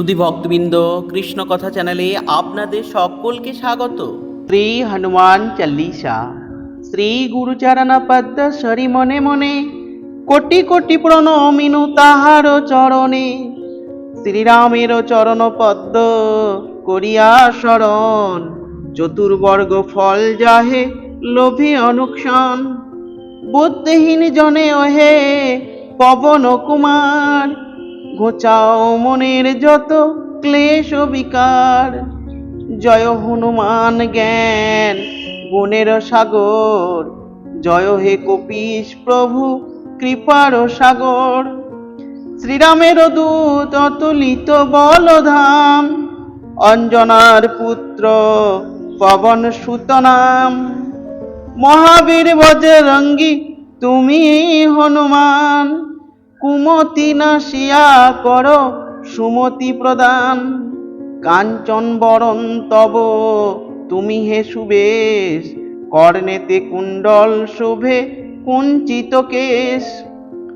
সুধী ভক্তবৃন্দ, কৃষ্ণ কথা চ্যানেলে আপনাদের সকলকে স্বাগত। শ্রী হনুমান চাল্লিশা, শ্রী গুরুচরণ পদ্ম সরি মনে মনে, কোটি কোটি প্রণমিনু তাহার চরণে, শ্রীরামের চরণ পদ্ম করিয়া শরণ, চতুর্বর্গ ফল যাহে লোভে অনুক্ষণ, বুদ্ধিহীন জনে ওহে পবন কুমার ঘোচাও মনের যত ক্লেশ বিকার। জয় হনুমান জ্ঞান, গুণের সাগর। জয় হে কপিস প্রভু, কৃপার সাগর। শ্রীরামের দূত অতুলিত বলধাম, অঞ্জনার পুত্র পবন সুত নাম মহাবীর বজরঙ্গী, তুমি হনুমান। কুমতি নাশিয়া কর সুমতি প্রদান। কাঞ্চন বরণ তব, তুমি হে সুবেশ। কর্ণেতে কুণ্ডল শোভে কুঞ্চিত কেশ।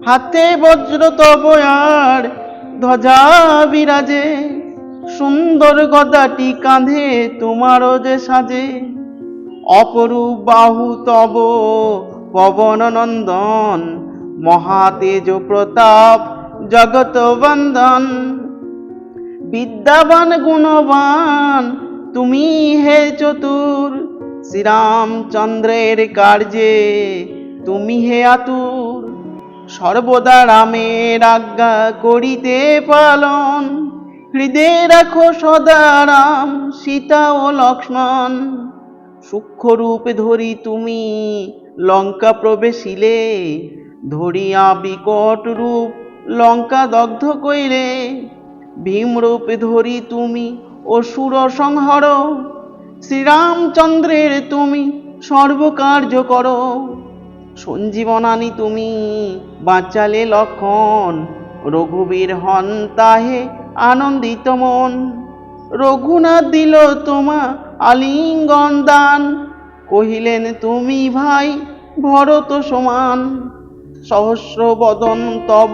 হাতে বজ্র তব আর ধ্বজা বিরাজে। সুন্দর গদাটি কাঁধে তোমারও যে সাজে। অপরূপ বাহু তব পবন নন্দন মহাতেজ প্রতাপ জগত বন্দন বিদ্যাবান, গুণবান, তুমি হে চতুর। শ্রীরামচন্দ্রের কার্যে তুমি হে আতুর। সর্বদা রামের আজ্ঞা করিতে পালন। হৃদয়ে রাখো সদা রাম, সীতা ও লক্ষ্মণ। সূক্ষ্ম রূপ ধরি তুমি লঙ্কা প্রবেশিলে ধরিয়া বিকট রূপ লঙ্কা দগ্ধ কইলে ভীম রূপ ধরি তুমি অসুর সংহর শ্রীরামচন্দ্রের তুমি সর্বকার্য করো। সঞ্জীবনানি তুমি বাঁচালে লক্ষণ, রঘুবীর হন তাহে আনন্দিত মন। রঘুনাথ দিল তোমা আলিঙ্গন দান, কহিলেন, তুমি ভাই ভরত সমান। সহস্র বদন তব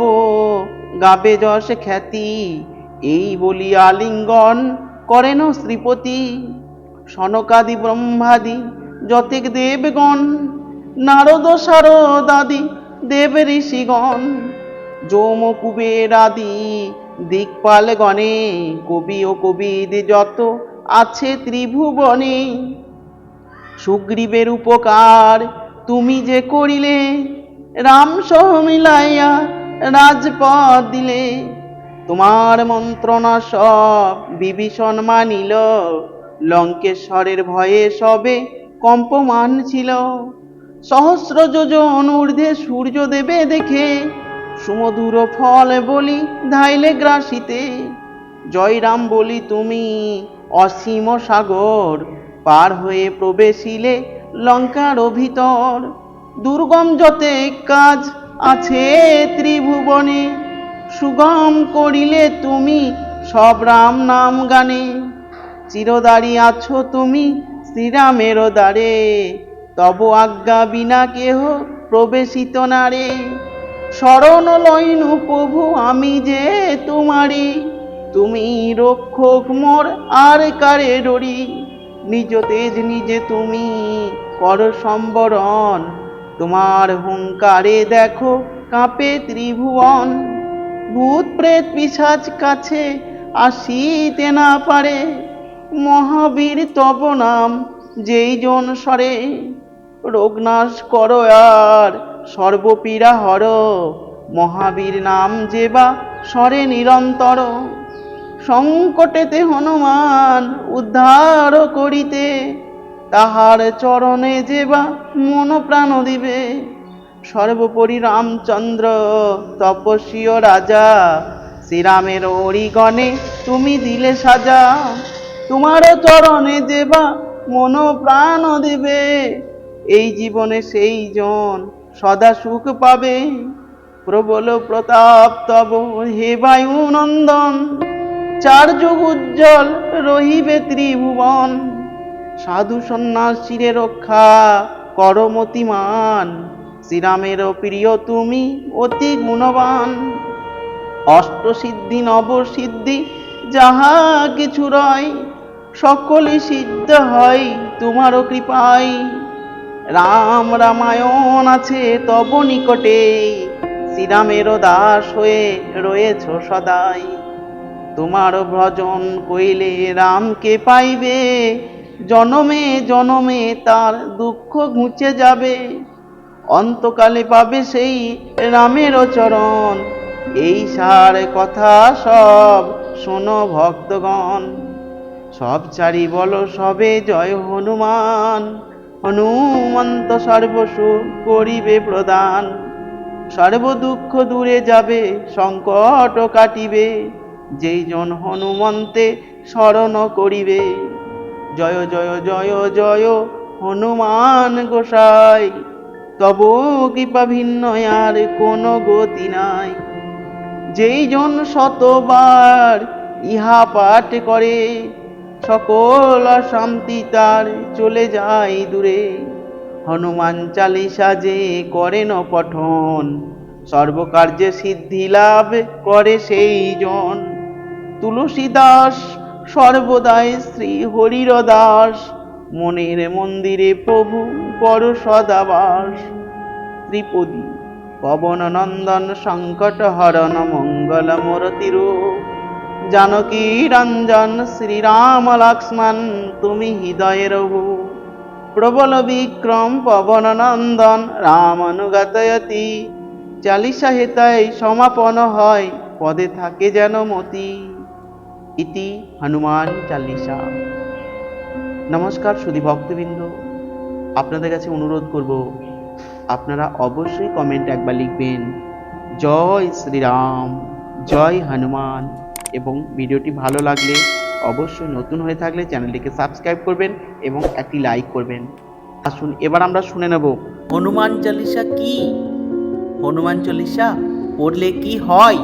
গাবে যশ খ্যাতি। এই বলি আলিঙ্গন করেন শ্রীপতি। সনকাদি ব্রহ্মাদি যতিক দেবগণ, নারদ শারদাদি দেব ঋষিগণ। যৌম কুবের আদি দিকপাল গণে, কবি ও কবিদ যত আছে ত্রিভুবনে। সুগ্রীবের উপকার তুমি যে করিলে রাম সহ মিলাইয়া রাজপদ দিলে। তোমার মন্ত্রণা সব বিভীষণ মানিল। লঙ্কেশ্বরের ভয়ে সবে কম্পমান ছিল। সহস্র যোজন ঊর্ধ্বে সূর্য দেবে দেখে সুমধুর ফল বলি ধাইলে গ্রাসিতে। জয়রাম বলি, তুমি অসীম সাগর পার হয়ে প্রবেশিলে লঙ্কার ভিতর দুর্গম যতে কাজ আছে ত্রিভুবনে, সুগম করিলে তুমি সব রাম নাম গানে। চিরদারি আছো তুমি শ্রীরামের দ্বারে, তব আজ্ঞা বিনা কেহ প্রবেশিত নারে শরণ লইনু প্রভু, আমি যে তোমারি, তুমি রক্ষক মোর আর কারে ডরি নিজ তেজ নিজে তুমি কর সম্বরণ। তোমার হুঙ্কারে দেখো কাঁপে ত্রিভুবন। ভূত প্রেত পিসাচ কাছে আসিতে না পারে। মহাবীর তব নাম যেই জন সরে। রোগনাশ কর আর সর্বপীড়া হর। মহাবীর নাম যেবা সরে নিরন্তর। সংকটেতে হনুমান উদ্ধার করিতে তাহার চরণে যেবা মন প্রাণ দিবে। সর্বোপরি রামচন্দ্র তপস্বীয় রাজা, শ্রীরামের অরিগণে তুমি দিলে সাজা। তোমার চরণে যেবা মন প্রাণ দিবে। এই জীবনে সেই জন সদা সুখ পাবে। প্রবল প্রতাপ তব হে বায়ু নন্দন চার যুগ উজ্জ্বল রহিবে ত্রিভুবন। সাধু সন্ন্যাসীরে রক্ষা করমতিমান শ্রীরামের প্রিয় তুমি অতি গুণবান। অষ্ট অষ্টসিদ্ধি, নবসিদ্ধি যাহা কিছু রয় সকলে সিদ্ধ হয় তোমারও কৃপায়। রাম রামায়ণ আছে তব নিকটে, শ্রীরামেরও দাস হয়ে রয়েছ সদাই। তোমার ভজন কইলে রামকে পাইবে জনমে জনমে তার দুঃখ ঘুচে যাবে। অন্তকালে পাবে সেই রামের চরণ। এই সার কথা সব শোনো ভক্তগণ। সব চারি বলো সবে জয় হনুমান। হনুমন্ত সর্বসুখ করিবে প্রদান। সর্ব দুঃখ দূরে যাবে, সংকট কাটিবে। যেই জন হনুমন্তে শরণ করিবে। জয় জয় জয় জয়, হনুমান গোসাই। তব কৃপা ভিন্ন, আর কোনো গতি নাই। যেই জন শতবার ইহা পাঠ করে, সকল শান্তি তার চলে যায় দূরে। হনুমান চালিসা যে করেন পঠন, সর্বকার্যে সিদ্ধি লাভ করে সেই জন তুলসী দাস সর্বদাই শ্রী হরির দাস মনের মন্দিরে প্রভু পর সদাবাস। ত্রিপদী পবন নন্দন সংকট হরণ মঙ্গল মূর্তি রূপ জানকী রঞ্জন শ্রীরাম লক্ষ্মণ, তুমি হৃদয়ে রঘু প্রবল বিক্রম পবন নন্দন রাম অনুগতয়তি। চালিশা হেতায় সমাপন হয়, পদে থাকে যেন মতি। ইতি হনুমান চালিসা নমস্কার সুধী ভক্তবৃন্দ। আপনাদের কাছে অনুরোধ করব, আপনারা অবশ্যই কমেন্ট একবার লিখবেন, জয় শ্রীরাম, জয় হনুমান। এবং ভিডিওটি ভালো লাগলে অবশ্যই নতুন হয়ে থাকলে চ্যানেলটিকে সাবস্ক্রাইব করবেন এবং একটি লাইক করবেন। আসুন, এবার আমরা শুনে নেব, হনুমান চালিসা কি? হনুমান চালিসা পড়লে কি হয়?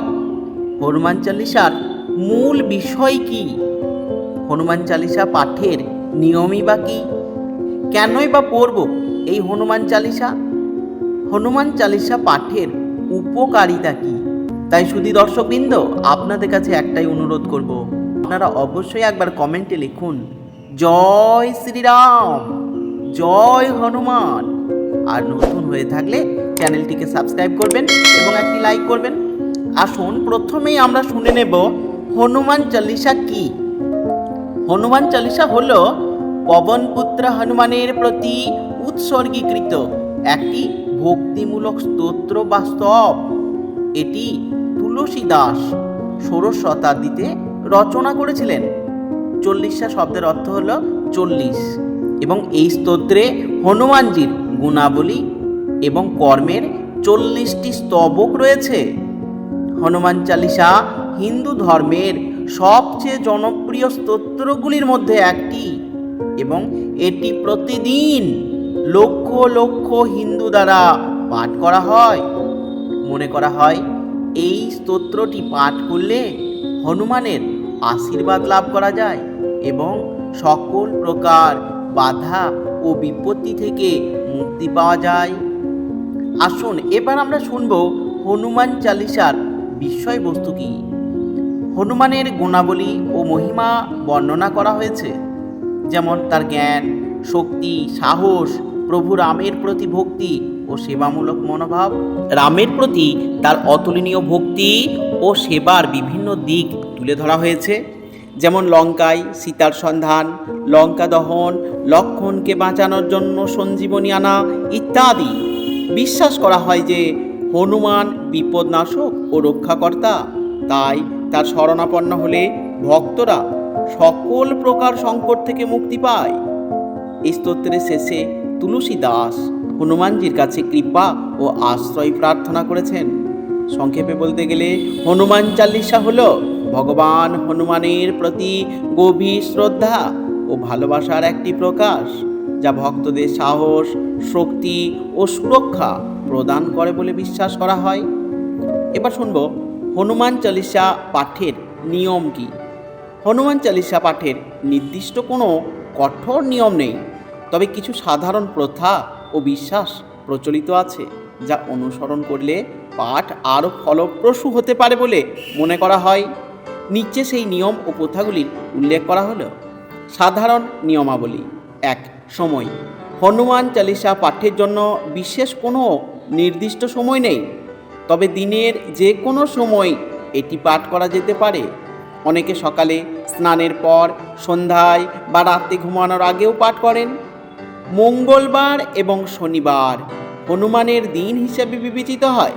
হনুমান চালিসার মূল বিষয় কি? হনুমান চালিসা পাঠের নিয়মই বা কি? কেনই বা পড়ব এই হনুমান চালিসা? হনুমান চালিসা পাঠের উপকারিতা কি? তাই শুধু দর্শকবৃন্দ, আপনাদের কাছে একটাই অনুরোধ করব। আপনারা অবশ্যই একবার কমেন্টে লিখুন, জয় শ্রীরাম, জয় হনুমান। আর নতুন হয়ে থাকলে চ্যানেলটিকে সাবস্ক্রাইব করবেন এবং একটি লাইক করবেন। আসুন, প্রথমেই আমরা শুনে নেব হনুমান চালিসা কি? হনুমান চালিসা হল পবনপুত্র হনুমানের প্রতি উৎসর্গীকৃত একটি ভক্তিমূলক স্তোত্র বা স্তব। এটি তুলসী দাস ষোড়শ শতাব্দীতে রচনা করেছিলেন। চল্লিশা শব্দের অর্থ হল চল্লিশ। এবং এই স্তোত্রে হনুমানজির গুণাবলী এবং কর্মের চল্লিশটি স্তবক রয়েছে। হনুমান চালিসা হিন্দু ধর্মের সবচেয়ে জনপ্রিয় স্তোত্রগুলির মধ্যে একটি এবং এটি প্রতিদিন লক্ষ লক্ষ হিন্দু দ্বারা পাঠ করা হয়। মনে করা হয়, এই স্তোত্রটি পাঠ করলে হনুমানের আশীর্বাদ লাভ করা যায় এবং সকল প্রকার বাধা ও বিপত্তি থেকে মুক্তি পাওয়া যায়। আসুন, এবার আমরা শুনব হনুমান চালিসার বিষয়বস্তু কি? হনুমানের গুণাবলী ও মহিমা বর্ণনা করা হয়েছে। যেমন তার জ্ঞান, শক্তি, সাহস, প্রভু রামের প্রতি ভক্তি ও সেবামূলক মনোভাব। রামের প্রতি তার অতুলনীয় ভক্তি ও সেবার বিভিন্ন দিক তুলে ধরা হয়েছে। যেমন লঙ্কায় সীতার সন্ধান, লঙ্কা দহন, লক্ষণকে বাঁচানোর জন্য সঞ্জীবনী আনা ইত্যাদি। বিশ্বাস করা হয় যে হনুমান বিপদনাশক ও রক্ষাকর্তা, তাই তার শরণাপন্ন হলে ভক্তরা সকল প্রকার সংকট থেকে মুক্তি পায়। এই স্তোত্রের শেষে তুলসী দাস হনুমানজির কাছে কৃপা ও আশ্রয় প্রার্থনা করেছেন। সংক্ষেপে বলতে গেলে, হনুমান চালিসা হল ভগবান হনুমানের প্রতি গভীর শ্রদ্ধা ও ভালোবাসার একটি প্রকাশ, যা ভক্তদের সাহস, শক্তি ও সুরক্ষা প্রদান করে বলে বিশ্বাস করা হয়। এবার শুনব হনুমান চালিসা পাঠের নিয়ম কি? হনুমান চালিসা পাঠের নির্দিষ্ট কোনো কঠোর নিয়ম নেই, তবে কিছু সাধারণ প্রথা ও বিশ্বাস প্রচলিত আছে, যা অনুসরণ করলে পাঠ আরও ফলপ্রসূ হতে পারে বলে মনে করা হয়। নিচে সেই নিয়ম ও প্রথাগুলির উল্লেখ করা হলো। সাধারণ নিয়মাবলী। এক, সময়। হনুমান চালিসা পাঠের জন্য বিশেষ কোনো নির্দিষ্ট সময় নেই। তবে দিনের যে কোনো সময় এটি পাঠ করা যেতে পারে। অনেকে সকালে স্নানের পর, সন্ধ্যায় বা রাতে ঘুমানোর আগেও পাঠ করেন। মঙ্গলবার এবং শনিবার হনুমানের দিন হিসেবে বিবেচিত হয়।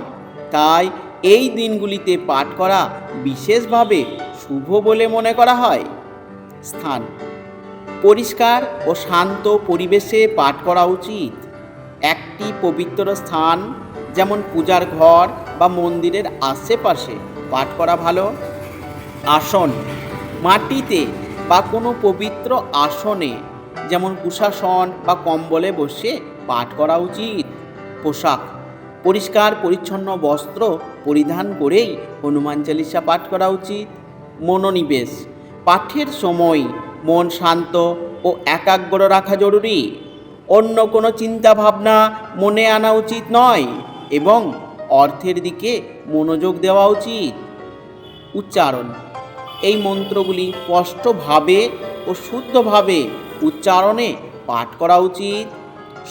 তাই এই দিনগুলিতে পাঠ করা বিশেষভাবে শুভ বলে মনে করা হয়। স্থান পরিষ্কার ও শান্ত পরিবেশে পাঠ করা উচিত। একটি পবিত্র স্থান যেমন পূজার ঘর বা মন্দিরের আশেপাশে পাঠ করা ভালো। আসন, মাটিতে বা কোনো পবিত্র আসনে যেমন কুশাসন বা কম্বলে বসে পাঠ করা উচিত। পোশাক, পরিষ্কার, পরিচ্ছন্ন বস্ত্র পরিধান করেই হনুমান চালিসা পাঠ করা উচিত। মনোনিবেশ, পাঠের সময় মন শান্ত ও একাগ্র রাখা জরুরি। অন্য কোনো চিন্তা ভাবনা মনে আনা উচিত নয়। এবং অর্থের দিকে মনোযোগ দেওয়া উচিত। উচ্চারণ। এই মন্ত্রগুলি স্পষ্টভাবে ও শুদ্ধভাবে উচ্চারণে পাঠ করা উচিত।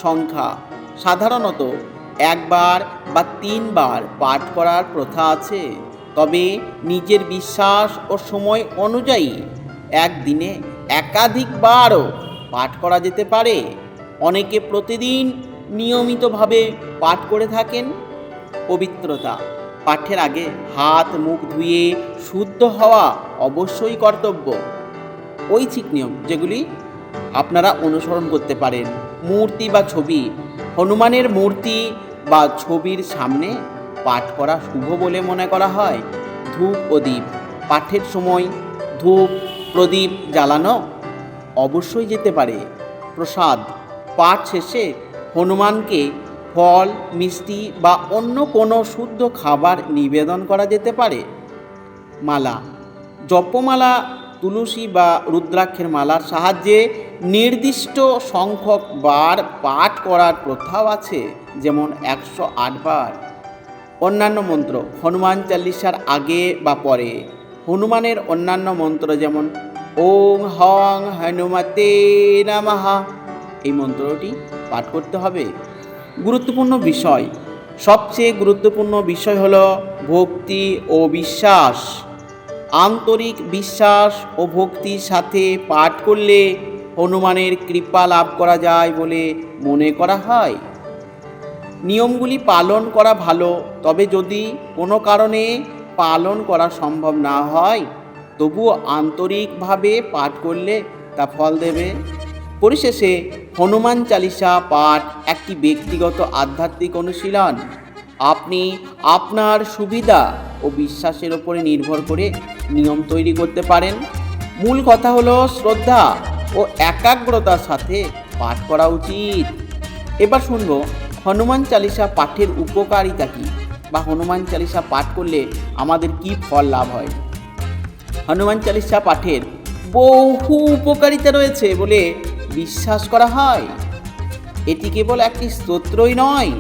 সংখ্যা। সাধারণত একবার বা তিনবার পাঠ করার প্রথা আছে। তবে নিজের বিশ্বাস ও সময় অনুযায়ী একদিনে একাধিকবারও পাঠ করা যেতে পারে। অনেকে প্রতিদিন নিয়মিতভাবে পাঠ করে থাকেন। পবিত্রতা, পাঠের আগে হাত মুখ ধুয়ে শুদ্ধ হওয়া অবশ্যই কর্তব্য। ঐচ্ছিক নিয়ম যেগুলি আপনারা অনুসরণ করতে পারেন। মূর্তি বা ছবি, হনুমানের মূর্তি বা ছবির সামনে পাঠ করা শুভ বলে মনে করা হয়। ধূপ ও দীপ, পাঠের সময় ধূপ, প্রদীপ জ্বালানো অবশ্যই যেতে পারে। প্রসাদ, পাঠ শেষে হনুমানকে ফল, মিষ্টি বা অন্য কোনো শুদ্ধ খাবার নিবেদন করা যেতে পারে। মালা। জপমালা, তুলসী বা রুদ্রাক্ষের মালার সাহায্যে নির্দিষ্ট সংখ্যক বার পাঠ করার প্রথাও আছে, যেমন একশো বার। অন্যান্য মন্ত্র, হনুমান চাল্লিশার আগে বা পরে। হনুমানের অন্যান্য মন্ত্র যেমন ওং হং হনুমতে নামাহা এই মন্ত্রটি পাঠ করতে হবে। গুরুত্বপূর্ণ বিষয়। সবচেয়ে গুরুত্বপূর্ণ বিষয় হলো ভক্তি ও বিশ্বাস। আন্তরিক বিশ্বাস ও ভক্তির সাথে পাঠ করলে হনুমানের কৃপা লাভ করা যায় বলে মনে করা হয়। নিয়মগুলি পালন করা ভালো, তবে যদি কোনো কারণে পালন করা সম্ভব না হয়, তবুও আন্তরিকভাবে পাঠ করলে তা ফল দেবে। পরিশেষে হনুমান চালিসা পাঠ একটি ব্যক্তিগত আধ্যাত্মিক অনুশীলন। আপনি আপনার সুবিধা ও বিশ্বাসের ওপরে নির্ভর করে নিয়ম তৈরি করতে পারেন। মূল কথা হলো শ্রদ্ধা ও একাগ্রতার সাথে পাঠ করা উচিত। এবার শুনব, হনুমান চালিসা পাঠের উপকারিতা কী? বা হনুমান চালিসা পাঠ করলে আমাদের কি ফল লাভ হয়? হনুমান চালিসা পাঠের বহু উপকারিতা রয়েছে বলে বিশ্বাস করা হয়। এটি কেবল একটি স্তোত্রই নয়।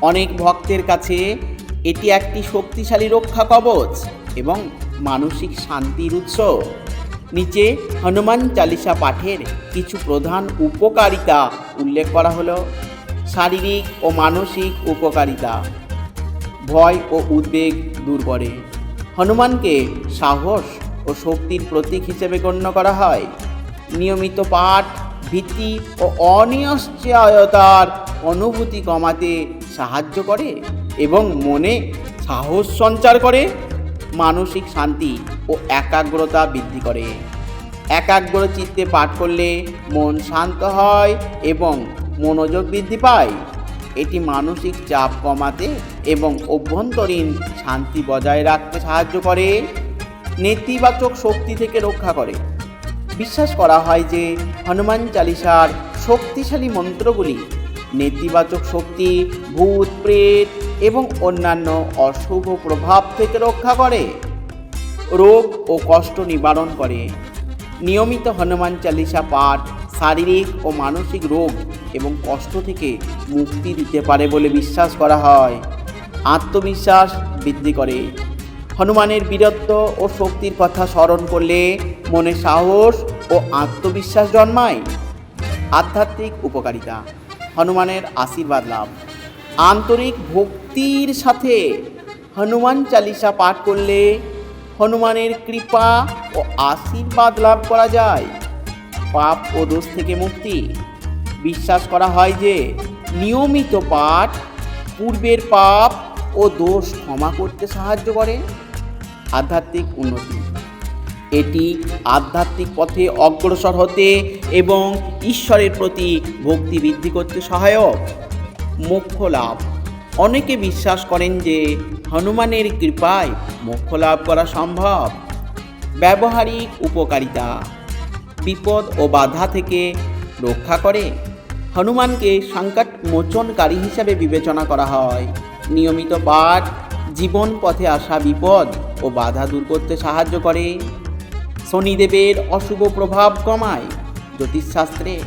অনেক ভক্তের কাছে এটি একটি শক্তিশালী রক্ষা কবচ এবং মানসিক শান্তির উৎস। নিচে হনুমান চালিসা পাঠের কিছু প্রধান উপকারিতা উল্লেখ করা হলো। শারীরিক ও মানসিক উপকারিতা। ভয় ও উদ্বেগ দূর করে। হনুমানকে সাহস ও শক্তির প্রতীক হিসেবে গণ্য করা হয়। নিয়মিত পাঠ ভীতি ও অনিশ্চয়তার অনুভূতি কমাতে সাহায্য করে এবং মনে সাহস সঞ্চার করে, মানসিক শান্তি ও একাগ্রতা বৃদ্ধি করে। একাগ্র চিত্তে পাঠ করলে মন শান্ত হয় এবং মনোযোগ বৃদ্ধি পায়। এটি মানসিক চাপ কমাতে এবং অভ্যন্তরীণ শান্তি বজায় রাখতে সাহায্য করে, নেতিবাচক শক্তি থেকে রক্ষা করে। বিশ্বাস করা হয় যে হনুমান চালিসার শক্তিশালী মন্ত্রগুলি, নেতিবাচক শক্তি, ভূত, প্রেত এবং অন্যান্য অশুভ প্রভাব থেকে রক্ষা করে, রোগ ও কষ্ট নিবারণ করে। নিয়মিত হনুমান চালিসা পাঠ শারীরিক ও মানসিক রোগ এবং কষ্ট থেকে মুক্তি দিতে পারে বলে বিশ্বাস করা হয়। আত্মবিশ্বাস বৃদ্ধি করে। হনুমানের বীরত্ব ও শক্তির কথা স্মরণ করলে মনে সাহস ও আত্মবিশ্বাস জন্মায়। আধ্যাত্মিক উপকারিতা, হনুমানের আশীর্বাদ লাভ। আন্তরিক ভক্তির সাথে হনুমান চালিসা পাঠ করলে হনুমানের কৃপা ও আশীর্বাদ লাভ করা যায়। পাপ ও দোষ থেকে মুক্তি। বিশ্বাস করা হয় যে নিয়মিত পাঠ পূর্বের পাপ ও দোষ ক্ষমা করতে সাহায্য করে। আধ্যাত্মিক উন্নতি। এটি আধ্যাত্মিক পথে অগ্রসর হতে এবং ঈশ্বরের প্রতি ভক্তি বৃদ্ধি করতে সহায়ক। মোক্ষ লাভ। অনেকে বিশ্বাস করেন যে হনুমানের কৃপায় মোক্ষ লাভ করা সম্ভব। ব্যবহারিক উপকারিতা, বিপদ ও বাধা থেকে রক্ষা করে। হনুমানকে সংকট মোচনকারী হিসাবে বিবেচনা করা হয়। নিয়মিত পাঠ, জীবন পথে আসা বিপদ ও বাধা দূর করতে সাহায্য করে। শনিদেবের অশুভ প্রভাব কমায় জ্যোতিষশাস্ত্রে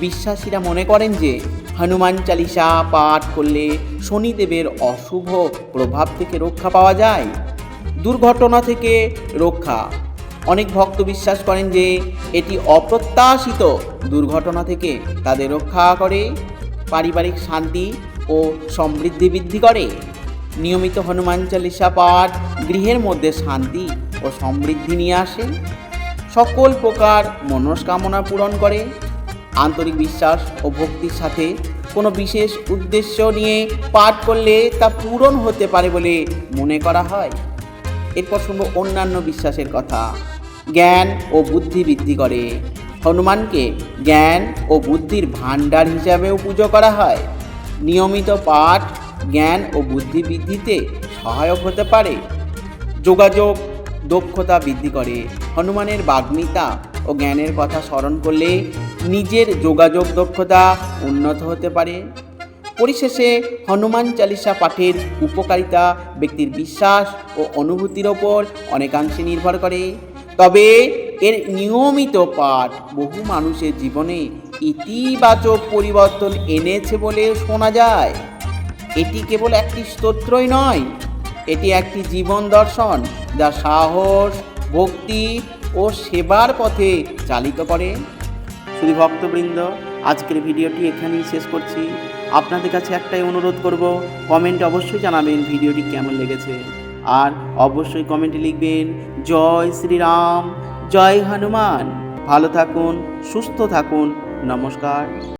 বিশ্বাসীরা মনে করেন যে হনুমান চালিসা পাঠ করলে শনিদেবের অশুভ প্রভাব থেকে রক্ষা পাওয়া যায়। দুর্ঘটনা থেকে রক্ষা। অনেক ভক্ত বিশ্বাস করেন যে এটি অপ্রত্যাশিত দুর্ঘটনা থেকে তাদের রক্ষা করে, পারিবারিক শান্তি ও সমৃদ্ধি বৃদ্ধি করে। নিয়মিত হনুমান চালিসা পাঠ, গৃহের মধ্যে শান্তি ও সমৃদ্ধি নিয়ে আসে। সকল প্রকার মনস্কামনা পূরণ করে। আন্তরিক বিশ্বাস ও ভক্তির সাথে কোনো বিশেষ উদ্দেশ্য নিয়ে পাঠ করলে তা পূরণ হতে পারে বলে মনে করা হয়। এরপর শুনব অন্যান্য বিশ্বাসের কথা। জ্ঞান ও বুদ্ধি বৃদ্ধি করে। হনুমানকে জ্ঞান ও বুদ্ধির ভাণ্ডার হিসাবেও পুজো করা হয়। নিয়মিত পাঠ জ্ঞান ও বুদ্ধি বৃদ্ধিতে সহায়ক হতে পারে। যোগাযোগ, দক্ষতা বৃদ্ধি করে। হনুমানের বাগ্মিতা ও জ্ঞানের কথা স্মরণ করলে নিজের যোগাযোগ দক্ষতা উন্নত হতে পারে। পরিশেষে হনুমান চালিসা পাঠের উপকারিতা ব্যক্তির বিশ্বাস ও অনুভূতির ওপর অনেকাংশে নির্ভর করে। তবে এর নিয়মিত পাঠ বহু মানুষের জীবনে ইতিবাচক পরিবর্তন এনেছে বলে শোনা যায়। এটি কেবল একটি স্তোত্রই নয়, এটি একটি জীবন দর্শন যা সাহস, ভক্তি ও সেবার পথে চালিত করে। শুধু ভক্তবৃন্দ, আজকের ভিডিওটি এখানেই শেষ করছি। আপনাদের কাছে একটাই অনুরোধ করব কমেন্ট অবশ্যই জানাবেন ভিডিওটি কেমন লেগেছে। আর অবশ্যই কমেন্টে লিখবেন, জয় শ্রীরাম, জয় হনুমান। ভালো থাকুন, সুস্থ থাকুন, নমস্কার।